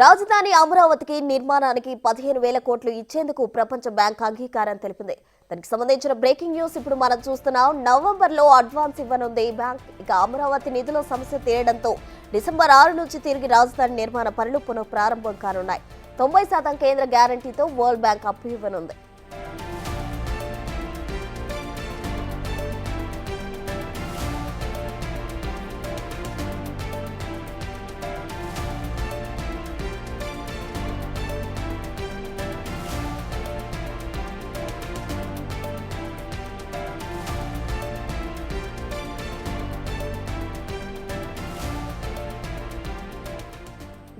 రాజధాని అమరావతికి నిర్మాణానికి పదిహేను వేల కోట్లు ఇచ్చేందుకు ప్రపంచ బ్యాంక్ అంగీకారం తెలిపింది. దానికి సంబంధించిన బ్రేకింగ్ న్యూస్ ఇప్పుడు మనం చూస్తున్నాం. నవంబర్లో అడ్వాన్స్ ఇవ్వనుంది ఈ బ్యాంక్. ఇక అమరావతి నిధుల సమస్య తీరడంతో డిసెంబర్ ఆరు నుంచి తిరిగి రాజధాని నిర్మాణ పనులు పునః ప్రారంభం కానున్నాయి. తొంభై శాతం కేంద్ర గ్యారంటీతో వరల్డ్ బ్యాంక్ అప్పు ఇవ్వనుంది.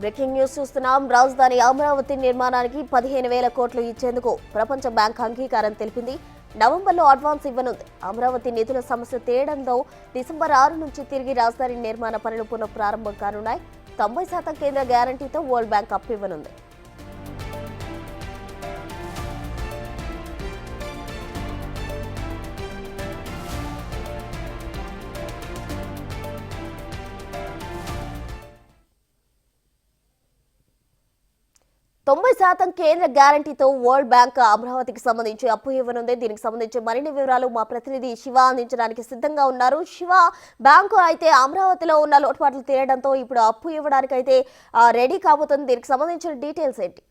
బ్రేకింగ్ న్యూస్ చూస్తున్నాం. రాజధాని అమరావతి నిర్మాణానికి పదిహేను వేల కోట్లు ఇచ్చేందుకు ప్రపంచ బ్యాంక్ అంగీకారం తెలిపింది. నవంబర్లో అడ్వాన్స్ ఇవ్వనుంది. అమరావతి నిధుల సమస్య తేడంతో డిసెంబర్ ఆరు నుంచి తిరిగి రాజధాని నిర్మాణ పనులు పునః ప్రారంభం కానున్నాయి. తొంభై శాతం కేంద్ర గ్యారంటీతో వరల్డ్ బ్యాంక్ అప్పు తొంభై శాతం కేంద్ర గ్యారంటీతో వరల్డ్ బ్యాంక్ అమరావతికి సంబంధించి అప్పు ఇవ్వనుంది. దీనికి సంబంధించి మరిన్ని వివరాలు మా ప్రతినిధి శివ అందించడానికి సిద్ధంగా ఉన్నారు. శివ బ్యాంకు అయితే అమరావతిలో ఉన్న లోటుపాట్లు తీరడంతో ఇప్పుడు అప్పు ఇవ్వడానికి అయితే రెడీ కాబోతుంది. దీనికి సంబంధించిన డీటెయిల్స్ ఏంటి?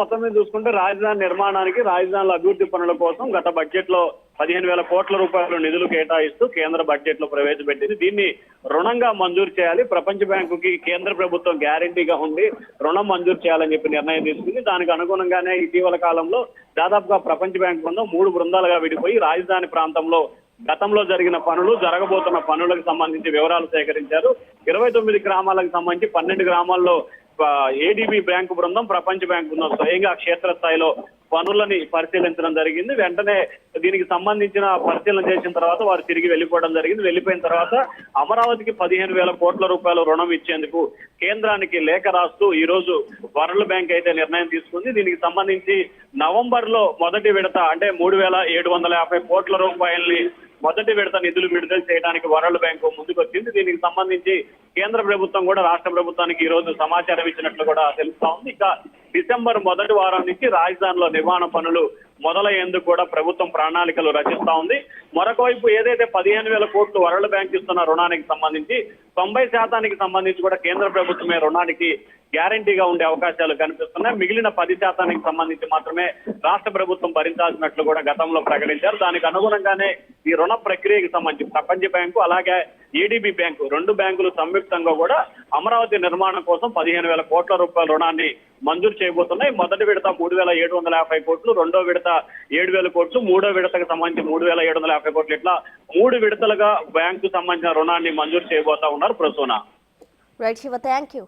మొత్తం మీద చూసుకుంటే రాజధాని నిర్మాణానికి రాజధానుల అభివృద్ధి పనుల కోసం గత బడ్జెట్లో పదిహేను వేల కోట్ల రూపాయలు నిధులు కేటాయిస్తూ కేంద్ర బడ్జెట్లో ప్రవేశపెట్టింది. దీన్ని రుణంగా మంజూరు చేయాలి. ప్రపంచ బ్యాంకుకి కేంద్ర ప్రభుత్వం గ్యారంటీగా ఉండి రుణం మంజూరు చేయాలని చెప్పి నిర్ణయం తీసుకుంది. దానికి అనుగుణంగానే ఇటీవల కాలంలో దాదాపుగా ప్రపంచ బ్యాంక్ బృందం మూడు బృందాలుగా విడిపోయి రాజధాని ప్రాంతంలో గతంలో జరిగిన పనులు జరగబోతున్న పనులకు సంబంధించి వివరాలు సేకరించారు. ఇరవై తొమ్మిది గ్రామాలకు సంబంధించి పన్నెండు గ్రామాల్లో ఏడీబీ బ్యాంకు బృందం ప్రపంచ బ్యాంక్ బృందం స్వయంగా క్షేత్రస్థాయిలో పనులని పరిశీలించడం జరిగింది. వెంటనే దీనికి సంబంధించిన పరిశీలన చేసిన తర్వాత వారు తిరిగి వెళ్ళిపోవడం జరిగింది. వెళ్ళిపోయిన తర్వాత అమరావతికి పదిహేను వేల కోట్ల రూపాయల రుణం ఇచ్చేందుకు కేంద్రానికి లేఖ రాస్తూ ఈ రోజు వరల్డ్ బ్యాంక్ అయితే నిర్ణయం తీసుకుంది. దీనికి సంబంధించి నవంబర్లో మొదటి విడత అంటే మూడు వేల ఏడు వందల యాభై కోట్ల రూపాయల్ని మొదటి విడత నిధులు విడుదల చేయడానికి వరల్డ్ బ్యాంకు ముందుకు వచ్చింది దీనికి సంబంధించి కేంద్ర ప్రభుత్వం కూడా రాష్ట్ర ప్రభుత్వానికి ఈ రోజు సమాచారం ఇచ్చినట్లు కూడా తెలుస్తా ఉంది. ఇక డిసెంబర్ మొదటి వారం నుంచి రాజధానిలో నిర్మాణ పనులు మొదలయ్యేందుకు కూడా ప్రభుత్వం ప్రణాళికలు రచిస్తా ఉంది. మరొక వైపు ఏదైతే పదిహేను వేల కోట్లు వరల్డ్ బ్యాంక్ ఇస్తున్న రుణానికి సంబంధించి తొంభై శాతానికి సంబంధించి కూడా కేంద్ర ప్రభుత్వమే రుణానికి గ్యారంటీగా ఉండే అవకాశాలు కనిపిస్తున్నాయి. మిగిలిన పది శాతానికి సంబంధించి మాత్రమే రాష్ట్ర ప్రభుత్వం భరించాల్సినట్లు కూడా గతంలో ప్రకటించారు. దానికి అనుగుణంగానే ఈ రుణ ప్రక్రియకి సంబంధించి ప్రపంచ బ్యాంకు అలాగే ఏడీబీ బ్యాంకు రెండు బ్యాంకులు సంయుక్తంగా కూడా అమరావతి నిర్మాణం కోసం పదిహేను వేల కోట్ల రూపాయల రుణాన్ని మంజూరు చేయబోతున్నాయి. మొదటి విడత మూడు వేల ఏడు వందల యాభై కోట్లు రెండో విడత ఏడు వేల కోట్లు మూడో విడతకు సంబంధించి మూడు వేల ఏడు వందల యాభై కోట్లు ఇట్లా మూడు విడతలుగా బ్యాంకు సంబంధించిన రుణాన్ని మంజూరు చేయబోతా ఉన్నారు Prasuna. Right Shiva thank you